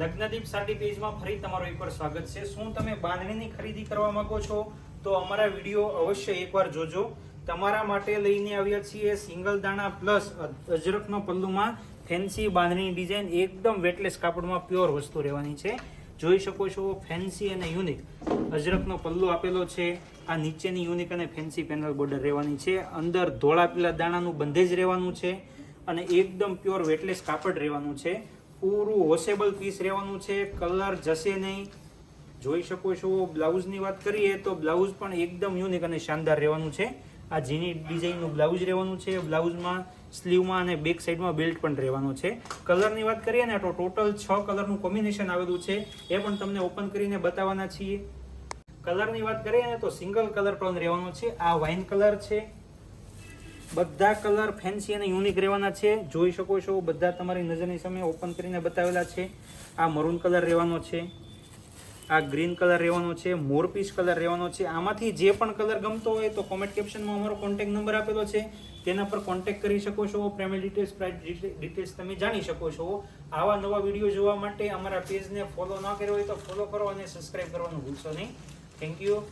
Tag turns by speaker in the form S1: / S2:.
S1: લગ્નદીપ સાડી પેજમાં ફરી તમારું એકવાર સ્વાગત છે. શું તમે બાંધણીની ખરીદી કરવા માંગો છો? તો અમારા વીડિયો અવશ્ય એકવાર જોજો. તમારા માટે લઈને આવ્યા છીએ સિંગલ દાણા પ્લસ અજરકનો પલ્લુમાં ફેન્સી બાંધણીની ડિઝાઇન. એકદમ વેટલેસ કાપડમાં પ્યોર વસ્તુ રહેવાની છે. જોઈ શકો છો, ફેન્સી અને યુનિક અજરકનો પલ્લુ આપેલો છે. આ નીચેની યુનિક અને ફેન્સી પેનલ બોર્ડર રહેવાની છે. અંદર ધોળા પીલા દાણાનું બંધેજ રહેવાનું છે અને એકદમ પ્યોર વેટલેસ કાપડ રહેવાનું છે. પૂરું વોશેબલ પીસ રહેવાનું છે કલર જશે નહીં. જોઈ શકો છો, બ્લાઉઝની વાત કરીએ તો બ્લાઉઝ પણ એકદમ યુનિક અને શાનદાર રહેવાનું છે. આ જીની ડિઝાઇનનું બ્લાઉઝ રહેવાનું છે, બ્લાઉઝમાં સ્લીવમાં અને બેક સાઈડમાં બેલ્ટ પણ રહેવાનો છે. કલરની વાત કરીએ ને, તો ટોટલ છ કલરનું કોમ્બિનેશન આવેલું છે. એ પણ તમને ઓપન કરીને બતાવવાના છીએ. કલરની વાત કરીએ ને, તો સિંગલ કલર પણ રહેવાનો છે. આ વાઇન કલર છે. બધા કલર ફેન્સી અને યુનિક રહેવાના છે. જોઈ શકો છો, બધા તમારી નજરની સામે ઓપન કરીને બતાવેલા છે. આ મરૂન કલર રહેવાનો છે. આ ગ્રીન કલર રહેવાનો છે. મોરપીસ કલર રહેવાનો છે. આમાંથી જે પણ કલર ગમતો હોય તો કોમેન્ટ કેપ્શનમાં અમારો કોન્ટેક્ટ નંબર આપેલો છે. તેના પર કોન્ટેક્ટ કરી શકો છો. પ્રાઇમરી ડિટેલ્સ પ્રાઇસ ડિટેલ્સ તમે જાણી શકો છો. આવા નવા વીડિયો જોવા માટે અમારા પેજને ફોલો ન કર્યો હોય તો ફોલો કરો અને સબસ્ક્રાઇબ કરવાનું ભૂલશો નહીં. Thank you